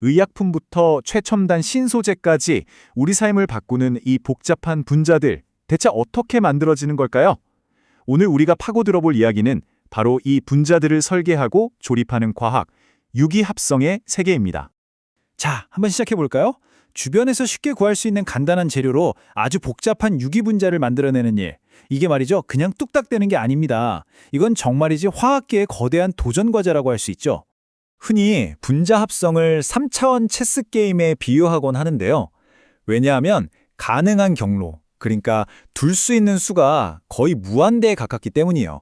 의약품부터 최첨단 신소재까지 우리 삶을 바꾸는 이 복잡한 분자들 대체 어떻게 만들어지는 걸까요? 오늘 우리가 파고 들어 볼 이야기는 바로 이 분자들을 설계하고 조립하는 과학, 유기합성의 세계입니다. 자, 한번 시작해 볼까요? 주변에서 쉽게 구할 수 있는 간단한 재료로 아주 복잡한 유기 분자를 만들어내는 일. 이게 말이죠. 그냥 뚝딱 되는 게 아닙니다. 이건 정말이지 화학계의 거대한 도전 과제라고 할 수 있죠. 흔히 분자 합성을 3차원 체스 게임에 비유하곤 하는데요. 왜냐하면 가능한 경로, 그러니까 둘 수 있는 수가 거의 무한대에 가깝기 때문이에요.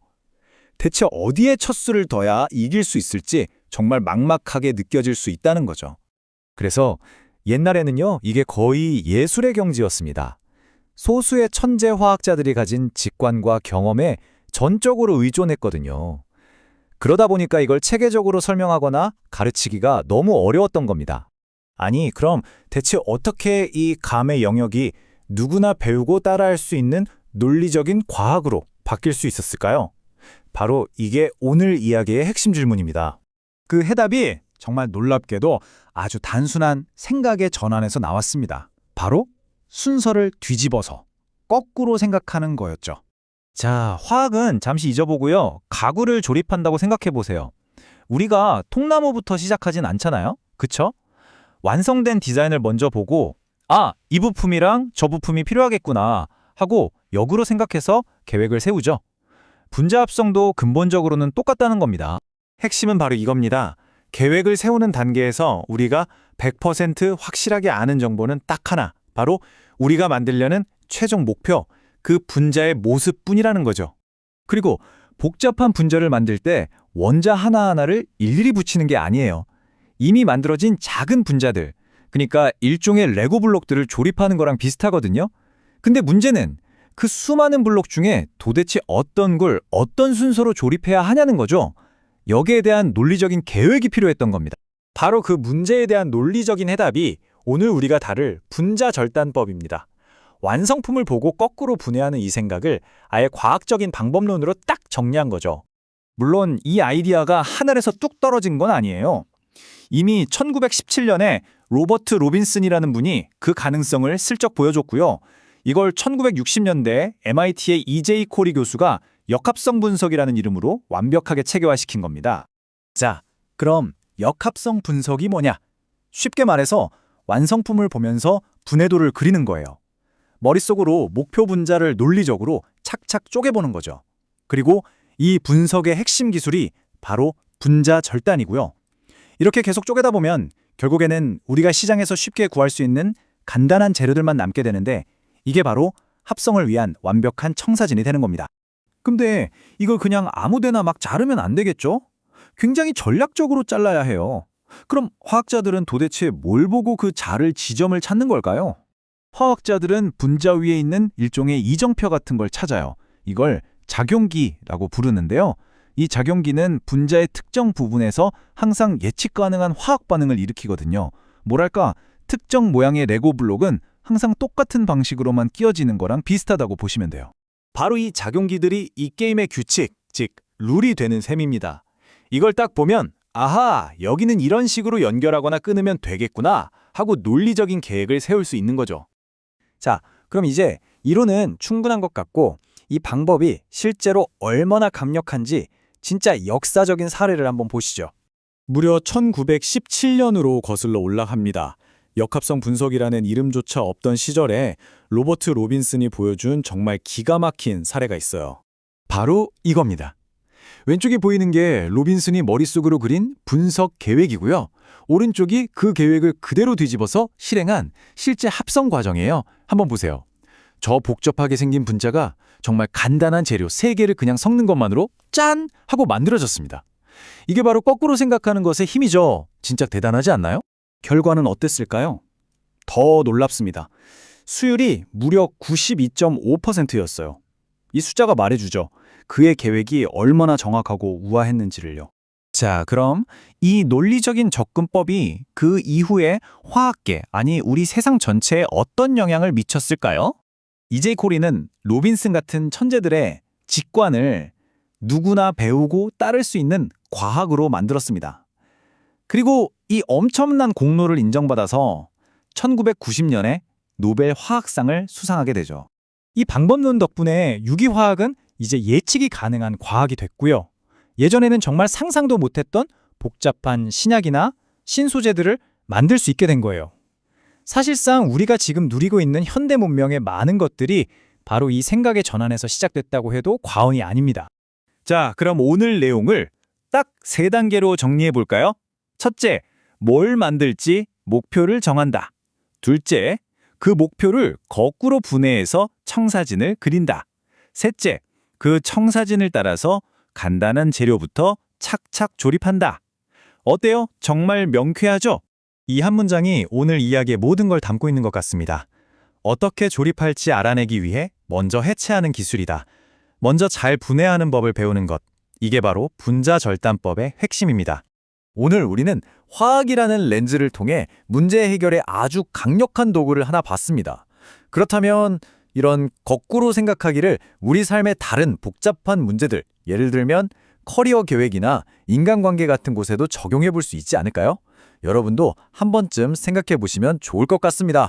대체 어디에 첫 수를 둬야 이길 수 있을지 정말 막막하게 느껴질 수 있다는 거죠. 그래서 옛날에는요, 이게 거의 예술의 경지였습니다. 소수의 천재 화학자들이 가진 직관과 경험에 전적으로 의존했거든요. 그러다 보니까 이걸 체계적으로 설명하거나 가르치기가 너무 어려웠던 겁니다. 아니, 그럼 대체 어떻게 이 감의 영역이 누구나 배우고 따라할 수 있는 논리적인 과학으로 바뀔 수 있었을까요? 바로 이게 오늘 이야기의 핵심 질문입니다. 그 해답이 정말 놀랍게도 아주 단순한 생각의 전환에서 나왔습니다. 바로 순서를 뒤집어서 거꾸로 생각하는 거였죠. 자, 화학은 잠시 잊어보고요. 가구를 조립한다고 생각해 보세요. 우리가 통나무부터 시작하진 않잖아요. 그쵸? 완성된 디자인을 먼저 보고 아, 이 부품이랑 저 부품이 필요하겠구나 하고 역으로 생각해서 계획을 세우죠. 분자 합성도 근본적으로는 똑같다는 겁니다. 핵심은 바로 이겁니다. 계획을 세우는 단계에서 우리가 100% 확실하게 아는 정보는 딱 하나, 바로 우리가 만들려는 최종 목표, 그 분자의 모습뿐이라는 거죠. 그리고 복잡한 분자를 만들 때 원자 하나하나를 일일이 붙이는 게 아니에요. 이미 만들어진 작은 분자들, 그러니까 일종의 레고 블록들을 조립하는 거랑 비슷하거든요. 근데 문제는 그 수많은 블록 중에 도대체 어떤 걸 어떤 순서로 조립해야 하냐는 거죠. 여기에 대한 논리적인 계획이 필요했던 겁니다. 바로 그 문제에 대한 논리적인 해답이 오늘 우리가 다룰 분자 절단법입니다. 완성품을 보고 거꾸로 분해하는 이 생각을 아예 과학적인 방법론으로 딱 정리한 거죠. 물론 이 아이디어가 하늘에서 뚝 떨어진 건 아니에요. 이미 1917년에 로버트 로빈슨이라는 분이 그 가능성을 슬쩍 보여줬고요. 이걸 1960년대 MIT의 EJ 코리 교수가 역합성 분석이라는 이름으로 완벽하게 체계화시킨 겁니다. 자, 그럼 역합성 분석이 뭐냐? 쉽게 말해서 완성품을 보면서 분해도를 그리는 거예요. 머릿속으로 목표 분자를 논리적으로 착착 쪼개보는 거죠. 그리고 이 분석의 핵심 기술이 바로 분자 절단이고요. 이렇게 계속 쪼개다 보면 결국에는 우리가 시장에서 쉽게 구할 수 있는 간단한 재료들만 남게 되는데 이게 바로 합성을 위한 완벽한 청사진이 되는 겁니다. 근데 이걸 그냥 아무데나 막 자르면 안 되겠죠? 굉장히 전략적으로 잘라야 해요. 그럼 화학자들은 도대체 뭘 보고 그 자를 지점을 찾는 걸까요? 화학자들은 분자 위에 있는 일종의 이정표 같은 걸 찾아요. 이걸 작용기라고 부르는데요. 이 작용기는 분자의 특정 부분에서 항상 예측 가능한 화학 반응을 일으키거든요. 뭐랄까, 특정 모양의 레고 블록은 항상 똑같은 방식으로만 끼워지는 거랑 비슷하다고 보시면 돼요. 바로 이 작용기들이 이 게임의 규칙, 즉 룰이 되는 셈입니다. 이걸 딱 보면 아하, 여기는 이런 식으로 연결하거나 끊으면 되겠구나 하고 논리적인 계획을 세울 수 있는 거죠. 자, 그럼 이제 이론은 충분한 것 같고 이 방법이 실제로 얼마나 강력한지 진짜 역사적인 사례를 한번 보시죠. 무려 1917년으로 거슬러 올라갑니다. 역합성 분석이라는 이름조차 없던 시절에 로버트 로빈슨이 보여준 정말 기가 막힌 사례가 있어요. 바로 이겁니다. 왼쪽에 보이는 게 로빈슨이 머릿속으로 그린 분석 계획이고요. 오른쪽이 그 계획을 그대로 뒤집어서 실행한 실제 합성 과정이에요. 한번 보세요. 저 복잡하게 생긴 분자가 정말 간단한 재료 3개를 그냥 섞는 것만으로 짠! 하고 만들어졌습니다. 이게 바로 거꾸로 생각하는 것의 힘이죠. 진짜 대단하지 않나요? 결과는 어땠을까요? 더 놀랍습니다. 수율이 무려 92.5%였어요. 이 숫자가 말해주죠. 그의 계획이 얼마나 정확하고 우아했는지를요. 자, 그럼 이 논리적인 접근법이 그 이후에 화학계, 아니 우리 세상 전체에 어떤 영향을 미쳤을까요? 이제이 코리는 로빈슨 같은 천재들의 직관을 누구나 배우고 따를 수 있는 과학으로 만들었습니다. 그리고 이 엄청난 공로를 인정받아서 1990년에 노벨 화학상을 수상하게 되죠. 이 방법론 덕분에 유기화학은 이제 예측이 가능한 과학이 됐고요. 예전에는 정말 상상도 못했던 복잡한 신약이나 신소재들을 만들 수 있게 된 거예요. 사실상 우리가 지금 누리고 있는 현대 문명의 많은 것들이 바로 이 생각의 전환에서 시작됐다고 해도 과언이 아닙니다. 자, 그럼 오늘 내용을 딱 세 단계로 정리해 볼까요? 첫째, 뭘 만들지 목표를 정한다. 둘째, 그 목표를 거꾸로 분해해서 청사진을 그린다. 셋째, 그 청사진을 따라서 간단한 재료부터 착착 조립한다. 어때요? 정말 명쾌하죠? 이 한 문장이 오늘 이야기의 모든 걸 담고 있는 것 같습니다. 어떻게 조립할지 알아내기 위해 먼저 해체하는 기술이다. 먼저 잘 분해하는 법을 배우는 것. 이게 바로 분자절단법의 핵심입니다. 오늘 우리는 화학이라는 렌즈를 통해 문제 해결에 아주 강력한 도구를 하나 봤습니다. 그렇다면 이런 거꾸로 생각하기를 우리 삶의 다른 복잡한 문제들, 예를 들면 커리어 계획이나 인간관계 같은 곳에도 적용해 볼 수 있지 않을까요? 여러분도 한 번쯤 생각해 보시면 좋을 것 같습니다.